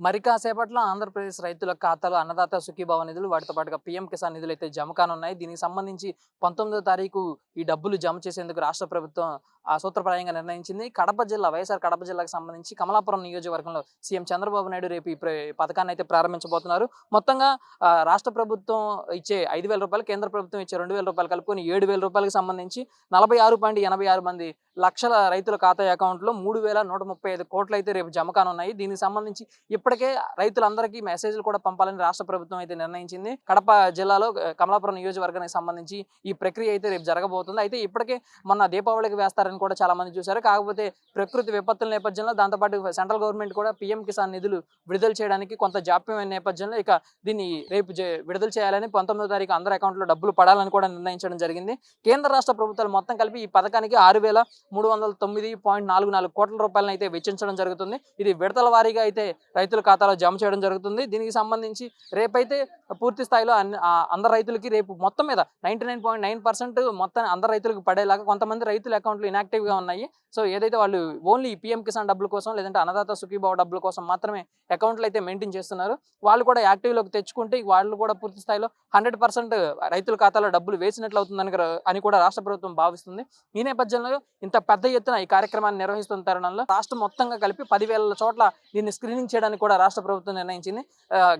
మరి కాసేపట్లో ఆంధ్రప్రదేశ్ రైతుల ఖాతాలో అన్నదాత సుఖీభావ నిధులు వాటితో పాటుగా పీఎం కిసాన్ నిధులు అయితే జమ కానున్నాయి. దీనికి సంబంధించి పంతొమ్మిదో తారీఖు ఈ డబ్బులు జమ చేసేందుకు రాష్ట్ర ప్రభుత్వం ఆ సూత్రప్రాయంగా నిర్ణయించింది. కడప జిల్లా వైఎస్ఆర్ కడప జిల్లాకు సంబంధించి కమలాపురం నియోజకవర్గంలో సీఎం చంద్రబాబు నాయుడు రేపు ఈ పథకాన్ని అయితే ప్రారంభించబోతున్నారు. మొత్తంగా ఆ, రాష్ట్ర ప్రభుత్వం ఇచ్చే ఐదు వేల రూపాయలు కేంద్ర ప్రభుత్వం ఇచ్చే రెండు వేల రూపాయలు కలుపుకొని ఏడు వేల రూపాయలకు సంబంధించి నలభై ఆరు పాయింట్ ఎనభై ఆరు మంది లక్షల రైతుల ఖాతా అకౌంట్లో మూడు వేల నూట ముప్పై ఐదు కోట్లు అయితే రేపు జమ కానున్నాయి. దీనికి సంబంధించి ఇప్పటికే రైతులందరికీ మెసేజ్లు కూడా పంపాలని రాష్ట్ర ప్రభుత్వం అయితే నిర్ణయించింది. కడప జిల్లాలో కమలాపురం నియోజకవర్గానికి సంబంధించి ఈ ప్రక్రియ అయితే రేపు జరగబోతుంది. అయితే ఇప్పటికే మొన్న దీపావళికి వేస్తారని కూడా చాలా మంది చూశారు. కాకపోతే ప్రకృతి విపత్తుల నేపథ్యంలో దాంతోపాటు సెంట్రల్ గవర్నమెంట్ కూడా పీఎం కిసాన్ నిధులు విడుదల చేయడానికి కొంత జాప్యమైన నేపథ్యంలో ఇక దీన్ని రేపు జే- విడుదల చేయాలని పంతొమ్మిదో తారీఖు అందరి అకౌంట్లో డబ్బులు పడాలని కూడా నిర్ణయించడం జరిగింది. కేంద్ర రాష్ట్ర ప్రభుత్వాలు మొత్తం కలిపి ఈ పథకానికి ఆరు వేల మూడు వందల తొమ్మిది పాయింట్ నాలుగు నాలుగు కోట్ల రూపాయలను అయితే వెచ్చించడం జరుగుతుంది. ఇది విడతల వారీగా అయితే రైతుల రైతుల ఖాతాలో జమ చేయడం జరుగుతుంది. దీనికి సంబంధించి రేపైతే పూర్తి స్థాయిలో అన్ని- అందరు రైతులకి రేపు మొత్తం మీద ninety nine point nine percent మొత్తం అందరు రైతులకు పడేలాగా కొంతమంది రైతుల అకౌంట్లు ఇనాక్టివ్గా ఉన్నాయి. సో ఏదైతే వాళ్ళు ఓన్లీ పిఎం కిసాన్ డబ్బుల కోసం లేదంటే అన్నదాత సుఖీభావ డబ్బుల కోసం మాత్రమే అకౌంట్లు అయితే మెయింటైన్ చేస్తున్నారు. వాళ్ళు కూడా యాక్టివ్లోకి తెచ్చుకుంటే వాళ్ళు కూడా పూర్తి స్థాయిలో హండ్రెడ్ పర్సెంట్ రైతుల ఖాతాలో డబ్బులు వేసినట్లు అవుతుందని అని కూడా రాష్ట్ర ప్రభుత్వం భావిస్తుంది. ఈ నేపథ్యంలో ఇంత పెద్ద ఎత్తున ఈ కార్యక్రమాన్ని నిర్వహిస్తున్న తరుణంలో రాష్ట్రం మొత్తంగా కలిపి పదివేల చోట్ల దీన్ని స్క్రీనింగ్ చేయడానికి కూడా రాష్ట్ర ప్రభుత్వం నిర్ణయించింది.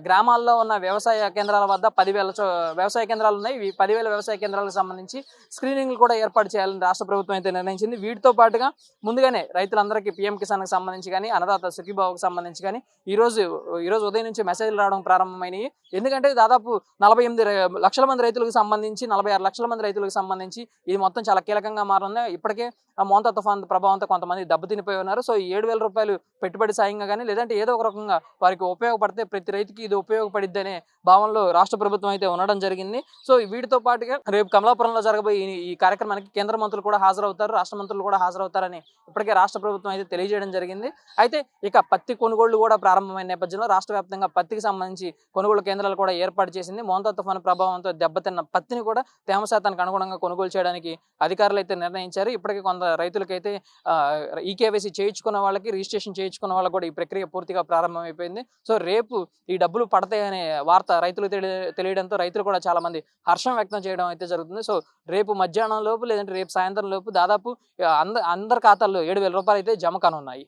గ్రామాల్లో ఉన్న వ్యవసాయ కేంద్రాల వద్ద పదివేల వ్యవసాయ కేంద్రాలు ఉన్నాయి. ఈ పదివేల వ్యవసాయ కేంద్రాలకు సంబంధించి స్క్రీనింగ్లు కూడా ఏర్పాటు చేయాలని రాష్ట్ర ప్రభుత్వం అయితే నిర్ణయించింది. వీటితో పాటుగా ముందుగానే రైతులందరికీ పీఎం కిసాన్కి సంబంధించి కానీ అన్నదాత సుఖీబాబుకి సంబంధించి కానీ ఈ రోజు ఈ రోజు ఉదయం నుంచి మెసేజ్లు రావడం ప్రారంభమైనవి ఎందుకంటే దాదాపు నలభై ఎనిమిది లక్షల మంది రైతులకు సంబంధించి నలభై ఆరు లక్షల మంది రైతులకు సంబంధించి ఇది మొత్తం చాలా కీలకంగా మారింది. ఇప్పటికే ఆ మోంతా తుఫాన్ ప్రభావంతో కొంతమంది దెబ్బతినిపోయి ఉన్నారు. సో ఈ ఏడు వేల రూపాయలు పెట్టుబడి సాయంగా కానీ లేదంటే ఏదో ఒక రకంగా వారికి ఉపయోగపడితే ప్రతి రైతుకి ఇది ఉపయోగపడిద్ది అనే భావనలో రాష్ట్ర ప్రభుత్వం అయితే ఉండడం జరిగింది. సో వీటితో పాటుగా రేపు కమలాపురంలో జరగబోయే ఈ- కార్యక్రమానికి కేంద్ర మంత్రులు కూడా హాజరవుతారు రాష్ట్ర మంత్రులు కూడా హాజరవుతారని ఇప్పటికే రాష్ట్ర ప్రభుత్వం అయితే తెలియజేయడం జరిగింది. అయితే ఇక పత్తి కొనుగోళ్ళు కూడా ప్రారంభమైన నేపథ్యంలో రాష్ట్ర వ్యాప్తంగా పత్తికి సంబంధించి కొనుగోలు కేంద్రాలు కూడా ఏర్పాటు చేసింది. మోంతా తుఫాను ప్రభావంతో దెబ్బతిన్న పత్తిని కూడా తేమ శాతానికి అనుగుణంగా కొనుగోలు చేయడానికి అధికారులు అయితే నిర్ణయించారు. ఇప్పటికే కొంత రైతులకైతే ఈకేవైసీ చేయించుకున్న వాళ్ళకి రిజిస్ట్రేషన్ చేయించుకున్న వాళ్ళకి కూడా ఈ ప్రక్రియ పూర్తిగా అయిపోయింది సో రేపు ఈ డబ్బులు పడతాయనే వార్త రైతులు తెలియ- తెలియడంతో రైతులు కూడా చాలా మంది హర్షం వ్యక్తం చేయడం అయితే జరుగుతుంది. సో రేపు మధ్యాహ్నం లోపు లేదంటే రేపు సాయంత్రం లోపు దాదాపు అంద అందరి ఖాతాల్లో ఏడు వేల రూపాయలు అయితే జమ కానున్నాయి.